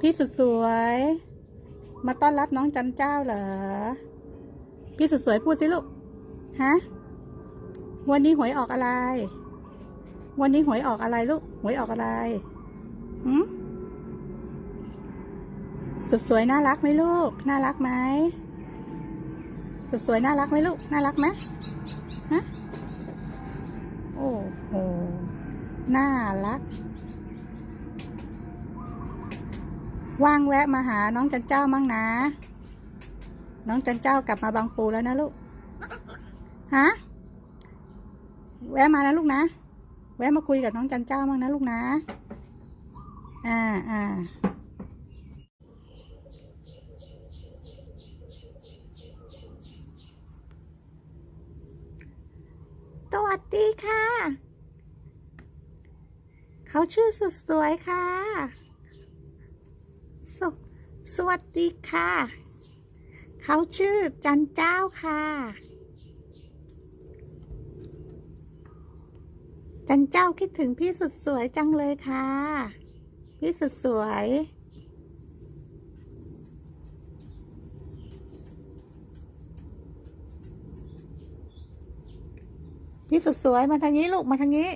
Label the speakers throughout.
Speaker 1: พี่สุดสวย มาต้อนรับน้องจันเจ้าเหรอ พี่สุดสวยพูดสิลูก ฮะ วันนี้หวยออกอะไร วันนี้หวยออกอะไรลูก หวยออกอะไรหืมสุดสวยน่ารักไหมลูก น่ารักไหมสุดสวยน่ารักไหมลูก น่ารักไหมฮะ โอ้โห น่ารัก ว่างแวะมาหาน้องจันเจ้ามั่งนะ น้องจันเจ้ากลับมาบางปูแล้วนะลูก ฮะ แวะมานะลูกนะ แวะมาคุยกับน้องจันเจ้ามั่งนะลูกนะ อ่าอ่าสวัสดีค่ะ เขาชื่อสุดสวยค่ะ สวัสดีค่ะ เขาชื่อจันเจ้าค่ะ จันเจ้าคิดถึงพี่สุดสวยจังเลยค่ะ พี่สุดสวย พี่สุดสวยมาทางนี้ลูกมาทางนี้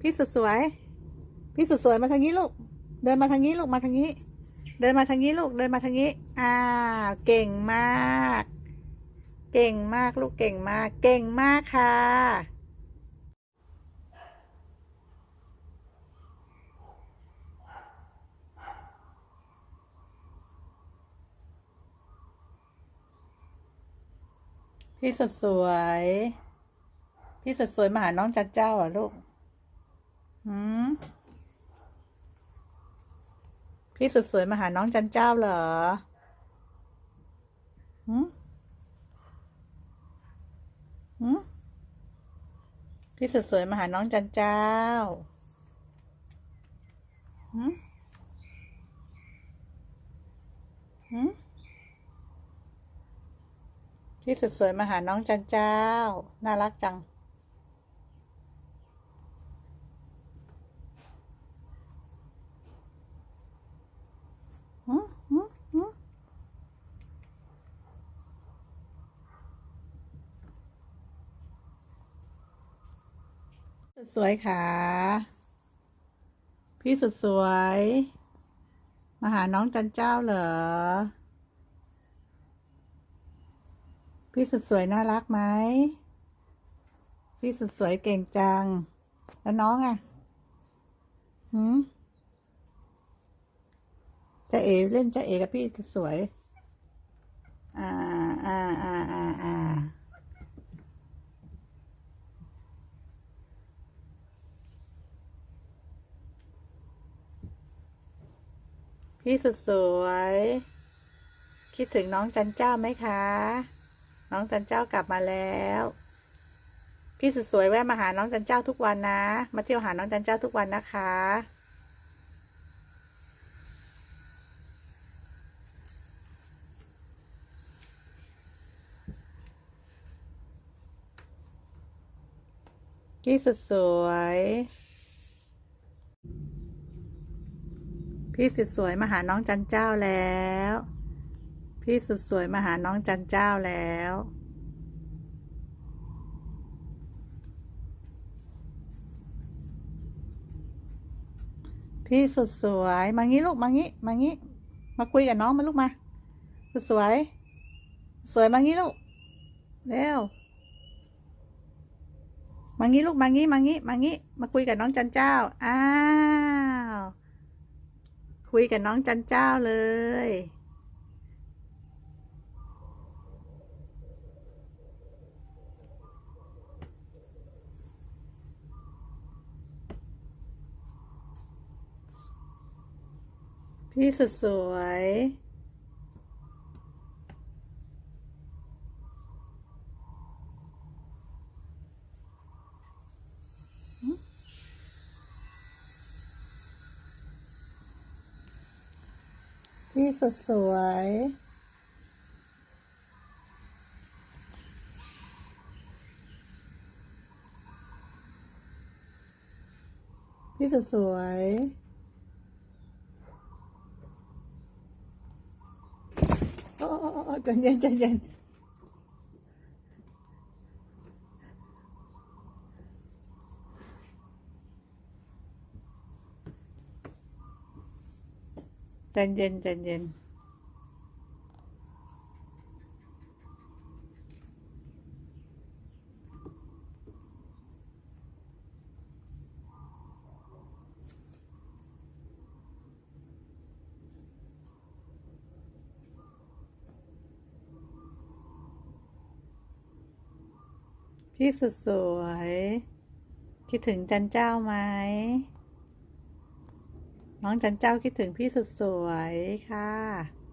Speaker 1: พี่สุดสวย พี่สุดสวยมาทางนี้ลูก เดินมาทางนี้ลูกมาทางนี้ เดินมาทางนี้ลูก เดินมาทางนี้ อ่า เก่งมาก เก่งมากลูก เก่งมาก เก่งมากค่ะ พี่สุดสวย พี่สุดสวยมาหาน้องจันเจ้าอะลูกหืม พี่สุดสวยมาหาน้องจันเจ้าเหรอหืมหืมพี่สุดสวยมาหาน้องจันเจ้าหืมหืมพี่สุดสวยมาหาน้องจันเจ้า น่ารักจัง หืมหืมหืม สุดสวยค่ะ พี่สุดสวย มาหาน้องจันเจ้าเหรอ พี่สุดสวยน่ารักไหม พี่สุดสวยเก่งจัง แล้วน้องอะหืมจะเอเล่นจะเอกับพี่สวย อ่าอ่าอ่าอ่าอ่า พี่สุดสวย คิดถึงน้องจันเจ้าไหมคะ น้องจันเจ้ากลับมาแล้ว พี่สุดสวยแวะมาหาน้องจันเจ้าทุกวันนะ มาเที่ยวหาน้องจันเจ้าทุกวันนะคะ พี่สุดสวย พี่สุดสวยมาหาน้องจันเจ้าแล้ว พี่สุดสวยมาหาน้องจันเจ้าแล้วพี่สุดสวยมางี้ลูกมางี้มางี้มาคุยกับน้องมาลูกมา สุดสวย สวยมางี้ลูกเร็วมางี้ลูกมางี้มางี้มางี้มาคุยกับน้องจันเจ้าอ้าว คุยกับน้องจันเจ้าเลย พี่สุดสวย พี่สดสวย พี่สดสวย โอ้โอ้โอ้ใจเย็นใจเย็น ใจเย็นใจเย็นพี่สุดสวย คิดถึงจันเจ้าไหม น้องจันเจ้าคิดถึงพี่สุดสวยค่ะ